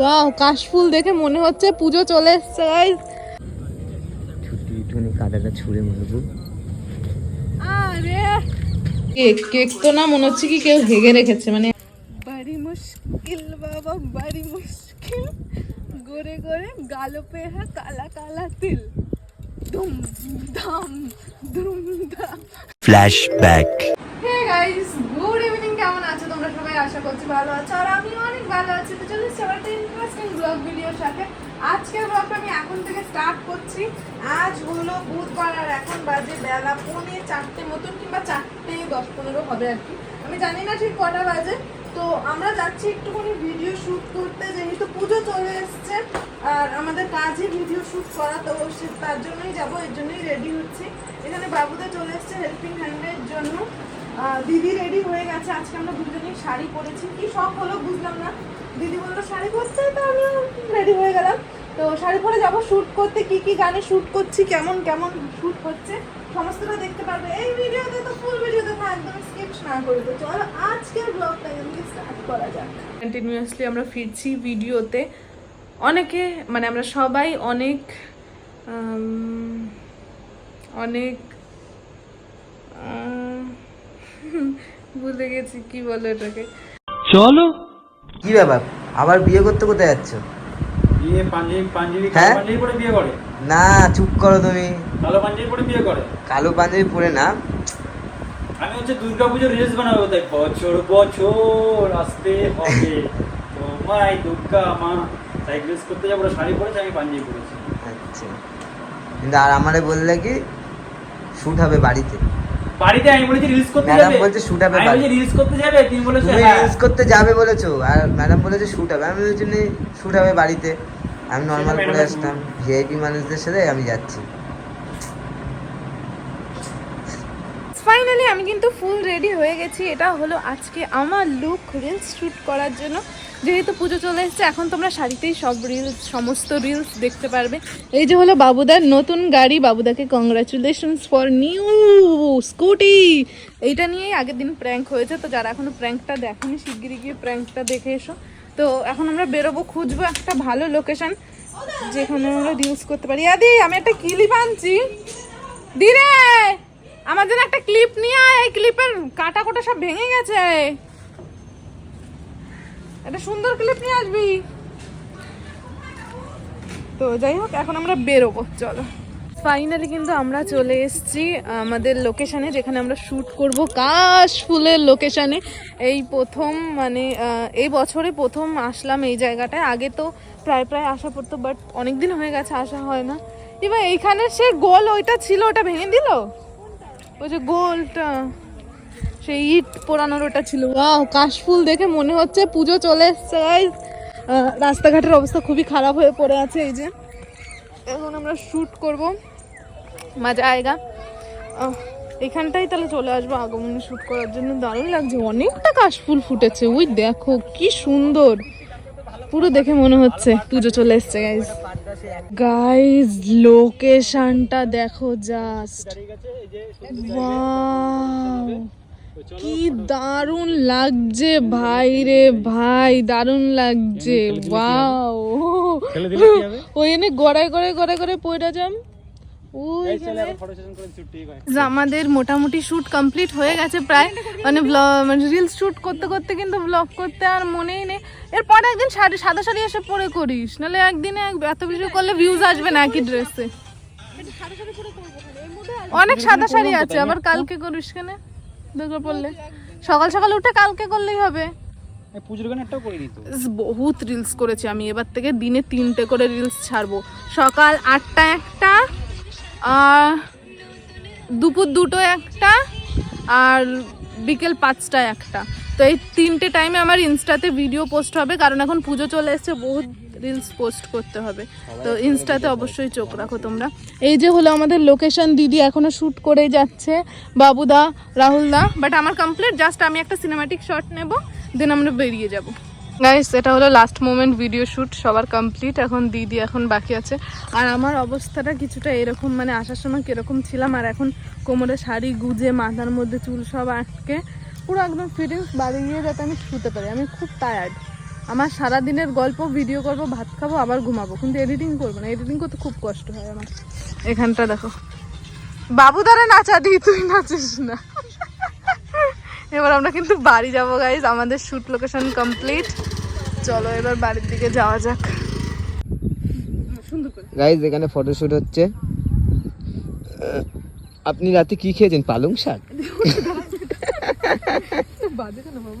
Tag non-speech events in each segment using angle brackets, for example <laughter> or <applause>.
Wow কাশফুল দেখে মনে হচ্ছে পুজো চলে এসছে। ছুটি একটুখানি কাদাটা ছুঁড়ে মারবো আরে। কেক কেক তো না মনে হচ্ছে কি কেউ হেগে রেখেছে মানে বাড়ি মুশকিল বাবা বাড়ি মুশকিল। গোরে গোরে গালো পে হ্যাঁ কালা কালা তিল। দুম ধাম দুম ধাম Flashback. Hey guys good evening কেমন আছো তোমরা সবাই আশা করছি ভালো আছো, আর আমি অনেক ভালো আছি। তো চলো, সবার একটা ইন্টারেস্টিং ব্লগ ভিডিওর সাথে। আজকের ব্লগটা আমি এখন থেকে স্টার্ট করছি। আজ হলো বুধবার, আর এখন বাজে বেলা পৌনে চারটে মতন কিংবা চারটে দশ পনেরো হবে আর কি। আমি জানি না ঠিক কটা বাজে। তো আমরা যাচ্ছি একটুখানি ভিডিও শ্যুট করতে, যেহেতু পুজো চলে এসছে, আর আমাদের কাজই ভিডিও শ্যুট করা, তো তার জন্যই যাব, এর জন্যই রেডি হচ্ছি। এখানে বাবুদের চলে এসছে হেল্পিং হ্যান্ডের জন্য। দিদি রেডি হয়ে গেছে। আজকে আমরা দুজনেই শাড়ি পরেছি। কি শখ হলো বুঝলাম না। দিদি বলল, শাড়ি পরছে তো আমিও রেডি হয়ে গেলাম। তো শাড়ি পরে যাব শুট করতে। কি কি গানে শ্যুট করছি? কেমন কেমন শ্যুট হচ্ছে? সমস্তটা দেখতে পারবে। এই ভিডিওতে তো ফুল ভিডিওতে একদম স্কিপ না করে তো চলো আজকের ব্লগটা কিন্তু স্টার্ট করা যাক। কন্টিনিউয়াসলি আমরা ফিরছি ভিডিওতে অনেকে মানে আমরা সবাই অনেক অনেক ভুলে গেছি কি বলে এটাকে চলো। কি ব্যাপার? আবার বিয়ে করতে কোথায় যাচ্ছ? বিয়ে পাঞ্জাবি পাঞ্জাবি হ্যাঁ? কালো পাঞ্জাবি পরে বিয়ে করে। না চুপ করো তুমি। কালো পাঞ্জাবি পরে বিয়ে করে? কালো পাঞ্জাবি পরে না। আমি হচ্ছে দুর্গা পুজোর রিলস বানাবো তাই বছর বছর আসতে হবে। <laughs> তোমায় দুর্গা মা। তাই রিলস করতে যাব ওরা শাড়ি পরেছে আমি পাঞ্জাবি পরেছি। আচ্ছা। কিন্তু আর আমারে বললে কি? শুট হবে বাড়িতে। বাড়িতে আমি বলেছি রিলস করতে ম্যাডাম যাবে। বলছে shoot হবে আমি। বলছি রিলস করতে যাবে তুমি বলেছ তুমি হ্যাঁ। রিলস করতে যাবে বলেছ। আর ম্যাডাম বলেছে শুট হবে। আমি বলেছি শুট হবে বাড়িতে। আমি নর্মাল করে আসতাম। ভিআইপি মানুষদের সাথে আমি যাচ্ছি। ফাইনালি আমি কিন্তু ফুল রেডি হয়ে গেছি। এটা হলো আজকে আমার লুক রিলস শ্যুট করার জন্য। যেহেতু পুজো চলে এসেছে, এখন তোমরা শাড়িতেই সব রিলস সমস্ত রিলস দেখতে পারবে। এই যে হলো বাবুদার নতুন গাড়ি, বাবুদাকে কংগ্রাচুলেশনস ফর নিউ স্কুটি এইটা নিয়েই আগের দিন প্র্যাঙ্ক হয়েছে, তো যারা এখনও প্র্যাঙ্কটা দেখেনি, শিগগিরই গিয়ে প্র্যাঙ্কটা দেখে এসো। তো এখন আমরা বেরোবো, খুঁজবো একটা ভালো লোকেশন যেখানে আমরা রিলস করতে পারি। আদি, আমি একটা ক্লিপ আনছি। দিরে জন্য একটা ক্লিপ নিয়ে আয়, এই ক্লিপের কাটা কোটা সব ভেঙে গেছে। একটা সুন্দর ক্লিপ নিয়ে আসবি। তো যাই হোক, এখন আমরা বেরোবো, চলো। ফাইনালি কিন্তু আমরা চলে এসেছি আমাদের লোকেশানে যেখানে আমরা শ্যুট করব কাশ ফুলের লোকেশনে এই প্রথম মানে এই বছরে প্রথম আসলাম এই জায়গাটায়। আগে তো প্রায় প্রায় আসা পড়তো বাট অনেক দিন হয়ে গেছে, আসা হয় না। এবার এইখানে সে গোল, ওইটা ছিল, ওটা ভেঙে দিল? ওই যে গোলটা। সেই ইট পোড়ানোর ওটা ছিল। ওয়াও কাশফুল দেখে মনে হচ্ছে পুজো চলে এসছে। আহ, রাস্তাঘাটের অবস্থা খুবই খারাপ হয়ে পড়ে আছে এই যে। এখন আমরা শ্যুট করব। মজা আয়গা। এখানটাই তাহলে চলে আসব আগমনে শ্যুট করার জন্য। দারুণ লাগছে অনেকটা কাশফুল ফুটেছে। ওই দেখো কি সুন্দর। পুরো দেখে মনে হচ্ছে পুজো চলে এসছে গাইজ গাইজ লোকেশনটা দেখো জাস্ট ওয়াও কি দারুণ লাগছে ভাই রে ভাই দারুণ লাগছে। ওয়াও। <laughs> ওই এনে গড়ায় গড়ায় গড়ায় গড়ায় পয়রা যাম। আমাদের মোটামুটি শুট কমপ্লিট হয়ে গেছে প্রায়। মানে মানে রিলস শুট করতে করতে কিন্তু ব্লগ করতে আর মনেই নেই। এরপর একদিন শাড়ি সাদা শাড়ি এসে পরে করিস নাহলে একদিনে এক- এত কিছু করলে ভিউজ আসবে না একই ড্রেসে অনেক সাদা শাড়ি আছে আবার কালকে করিস কেন? দরকার পড়লে। সকাল সকাল উঠে কালকে করলেই হবে। পুজোর গান একটাও করে দিত বহুত রিলস করেছি আমি। এবার থেকে দিনে তিনটে করে রিলস ছাড়বো। সকাল আটটা একটা আর দুপুর দুটো একটা আর বিকেল পাঁচটায় একটা। তো এই তিনটে টাইমে আমার ইনস্টাতে ভিডিও পোস্ট হবে কারণ এখন পুজো চলে এসছে বহুত রিলস পোস্ট করতে হবে। তো ইনস্টাতে অবশ্যই চোখ রাখো তোমরা। এই যে হলো আমাদের লোকেশন দিদি এখনও শ্যুট করেই যাচ্ছে বাবুদা রাহুলদা বাট আমার কমপ্লিট জাস্ট আমি একটা সিনেমাটিক শট নেব দেন আমরা বেরিয়ে যাব। গাইস এটা হলো লাস্ট মোমেন্ট ভিডিও শ্যুট সবার কমপ্লিট এখন দিদি এখন বাকি আছে। আর আমার অবস্থাটা কিছুটা এরকম মানে আসার সময় কীরকম ছিলাম আর এখন কোমরে শাড়ি গুজে মাথার মধ্যে চুল সব আটকে পুরো একদম ফিটিংস বাড়ি গিয়ে যাতে আমি শুতে পারি আমি খুব টায়ার্ড আমার সারা দিনের গল্প ভিডিও করব ভাত খাব আবার ঘুমাবো। কিন্তু এডিটিং করব না। এডিটিং করতে খুব কষ্ট হয় আমার। এখানটা দেখো। বাবু দ্বারা নাচা দিই তুই নাচিস না। এবার আমরা কিন্তু বাড়ি যাব গাইজ আমাদের শ্যুট লোকেশন কমপ্লিট চলো এবার বাড়ির দিকে যাওয়া যাক। গাইজ এখানে ফটোশুট হচ্ছে। আপনি রাতে কি খেয়েছেন? পালং শাক? বাজে কেন বাবু?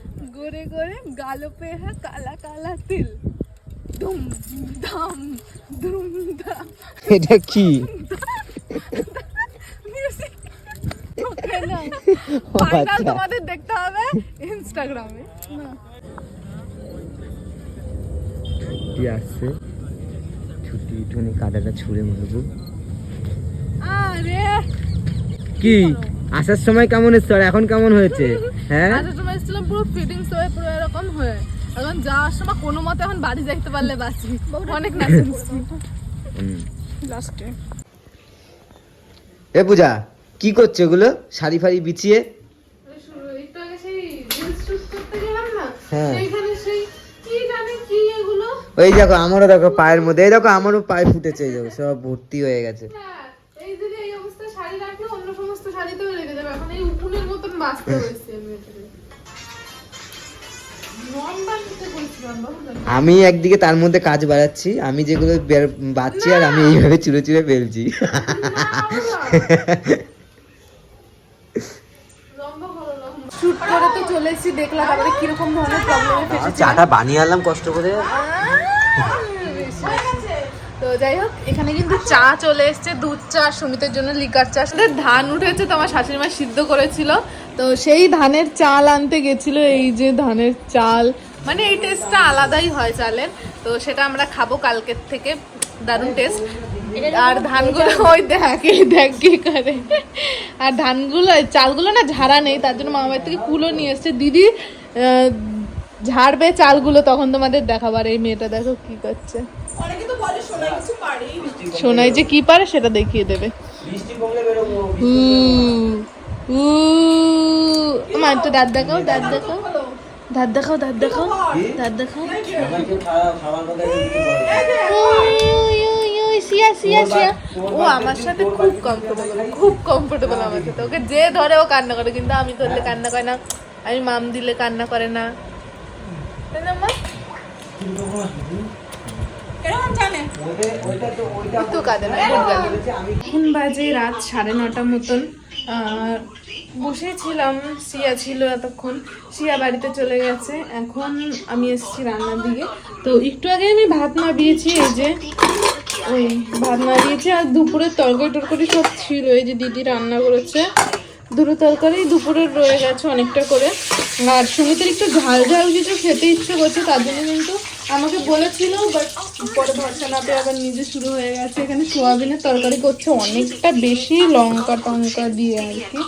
गोरे गोरे गालों पे है काला काला तिल दुम धाम दुम धाम এটা কি <laughs> মিউজিক ওকে না ও ফাইনাল আচ্ছা। তোমাদের দেখতে হবে ইনস্টাগ্রামে না ছুটি আসছে ছুটি একটুখানি কাদাটা ছুঁড়ে মারবো আরে কি আসার সময় কেমন এসছো আর এখন কেমন হয়েছে? হ্যাঁ? আসার সময় এসেছিলাম পুরো ফিটিংস হয়ে পুরো এরকম হয়ে। এখন যাওয়ার সময় কোনো মতে এখন বাড়ি যাইতে পারলে বাঁচি। অনেক। লাস্টে এ। পূজা কি করছ এগুলো? শাড়ি ফাড়ি বিছিয়ে? একটু আগে সেই রিলস শুট করতে গেলাম না? হ্যাঁ। সেইখানে সেই কি জানি কি এগুলো? ওই দেখো আমারও দেখো পায়ের মধ্যে এই দেখো আমারও পায়ে ফুটেছে এই দেখো সব ভর্তি হয়ে গেছে। হ্যাঁ, এই যদি এই অবস্থায় শাড়ি রাখলে অন্য সমস্ত শাড়িতেও লেগে যাবে। এখন এই উকুনের মতন বাঁচতে হয়েছে মেয়েটাকে। লম্বা নিতে বলছিলাম বাবু আমি একদিকে তার মধ্যে কাজ বাড়াচ্ছি আমি যেগুলো বাচ্ছি আর আমি এইভাবে চুড়ে চুড়ে ফেলছি। শুট করে তো চলে এসেছি দেখলাম কীরকম ধরনের প্রবলেমে চাটা বানিয়ে আনলাম কষ্ট করে। যাই হোক এখানে কিন্তু চা চলে এসছে দুধ চা সুমিতের জন্য লিকার চা। ধান উঠেছে তো আমার শাশুড়ি মা সিদ্ধ করেছিল। তো সেই ধানের চাল আনতে গেছিল এই যে ধানের চাল। মানে এই টেস্টটা আলাদাই হয় চালের। তো সেটা আমরা খাব কালকের থেকে দারুণ টেস্ট আর ধানগুলো ওই দেখ দেখ কি করে। আর ধানগুলো চালগুলো না ঝাড়া নেই তার জন্য মামা থেকে কুলো নিয়ে এসছে। দিদি ঝাড়বে চালগুলো তখন তোমাদের দেখাবার এই মেয়েটা দেখো কি করছে। সোনাই যে কি পারে সেটা দেখিয়ে দেবে। মা একটু দাঁত দেখাও দাঁত দেখাও। দাঁত দেখাও দাঁত দেখাও দাঁত দেখাও। সিয়া সিয়া সিয়া। ও আমার সাথে খুব কমফোর্টেবল খুব কমফোর্টেবল আমার সাথে। ওকে যে ধরে ও কান্না করে কিন্তু আমি ধরলে কান্না করে না। আমি মাম দিলে কান্না করে না। তাই না মা? এখন বাজে রাত সাড়ে নটা মতন। আর বসেছিলাম সিয়া ছিল এতক্ষণ। সিয়া বাড়িতে চলে গেছে। এখন আমি এসেছি রান্নার দিকে। তো একটু আগে আমি ভাত নামিয়েছি এই যে ওই ভাত নামিয়েছি আর দুপুরের তরকারি টরকারি সব ছিল। এই যে দিদি রান্না করেছে দুটো তরকারি দুপুরের রয়ে গেছে অনেকটা করে। আর সুমিতের একটু ঝাল ঝাল কিছু খেতে ইচ্ছে করছে তার জন্য কিন্তু আমাকে বলেছিল বাট পরে ভরসা না পেয়ে আবার নিজে শুরু হয়ে গেছে। এখানে সোয়াবিনের তরকারি করছে অনেকটা বেশি, লঙ্কা টঙ্কা দিয়ে আর কি।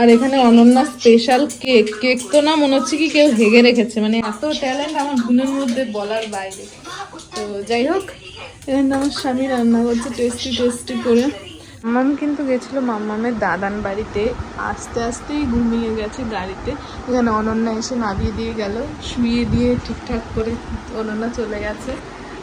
আর এখানে অনন্যা স্পেশাল কেক কেক তো না, মনে হচ্ছে কি কেউ হেগে রেখেছে। মানে এত ট্যালেন্ট আমার গুণের মধ্যে বলার বাইরে। তো যাই হোক, এখানে আমার স্বামী রান্না করছে টেস্টি টেস্টি করে। মাম কিন্তু গেছিল মাম্মামের দাদান বাড়িতে। আস্তে আস্তেই ঘুমিয়ে গেছে গাড়িতে। এখানে অনন্যা এসে নামিয়ে দিয়ে গেল। শুয়ে দিয়ে ঠিকঠাক করে অনন্যা চলে গেছে।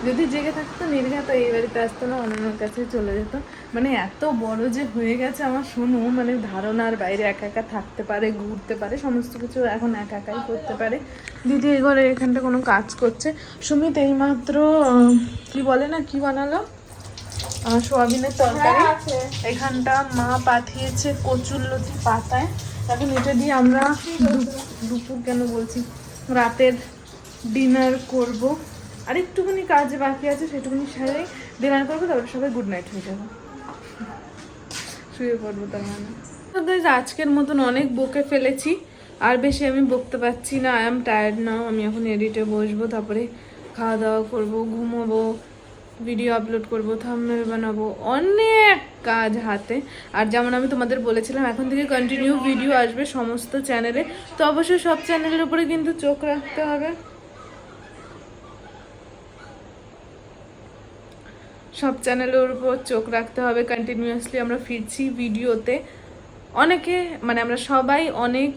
যদি জেগে থাকতো, নির্ঘাত এই বাড়িতে আসতো না, অনন্যার কাছে চলে যেত। মানে এত বড় যে হয়ে গেছে আমার শোনো মানে ধারণার বাইরে একা একা থাকতে পারে, ঘুরতে পারে, সমস্ত কিছু এখন একা একাই করতে পারে। দিদি এই ঘরে এখানটা কোনো কাজ করছে। সুমিত এইমাত্র কি বলে না, কি বানালো? সোয়াবিনের তরকারি। এখানটা মা পাঠিয়েছে কচুর লতি পাতায়। তাকে মেটে দিয়ে আমরা দুপুর কেন বলছি? রাতের ডিনার করব। আর একটুখানি কাজ বাকি আছে সেটুকুনি সারাই ডিনার করব তারপরে সবাই গুড নাইট হয়ে যাব। শুয়ে পড়ব তার মানে। আজকের মতন অনেক বকে ফেলেছি আর বেশি আমি বকতে পারছি না। আই এম টায়ার্ড নাও আমি এখন এডিটে বসবো তারপরে খাওয়া দাওয়া করব ঘুমোবো। ভিডিও আপলোড করব থাম্বনেল বানাবো, অনেক কাজ হাতে। আর যেমন আমি তোমাদের বলেছিলাম, এখন থেকে কন্টিনিউ ভিডিও আসবে সমস্ত চ্যানেলে তো অবশ্যই সব চ্যানেলের উপরে কিন্তু চোখ রাখতে হবে। সব চ্যানেলের উপর চোখ রাখতে হবে কন্টিনিউয়াসলি আমরা ফিরছি ভিডিওতে অনেকে মানে আমরা সবাই অনেক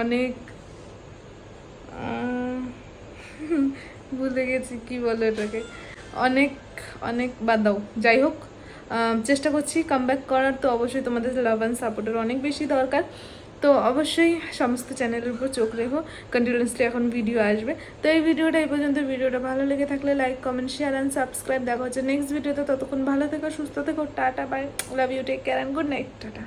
অনেক ভুলে গেছি কি বলে এটাকে। অনেক অনেক বাদ দাও। যাই হোক চেষ্টা করছি কাম করার। তো অবশ্যই তোমাদের লাভ অ্যান্ড সাপোর্টের অনেক বেশি দরকার। তো অবশ্যই সমস্ত চ্যানেলের উপর চোখ রেখো। কন্টিনিউসলি এখন ভিডিও আসবে। তো এই ভিডিওটা এই পর্যন্ত। ভিডিওটা ভালো লেগে থাকলে like comment share and subscribe দেখা হচ্ছে নেক্সট ভিডিওতে ততক্ষণ ভালো থেকো, সুস্থ থেকো। Tata bye love you take care and good night tata.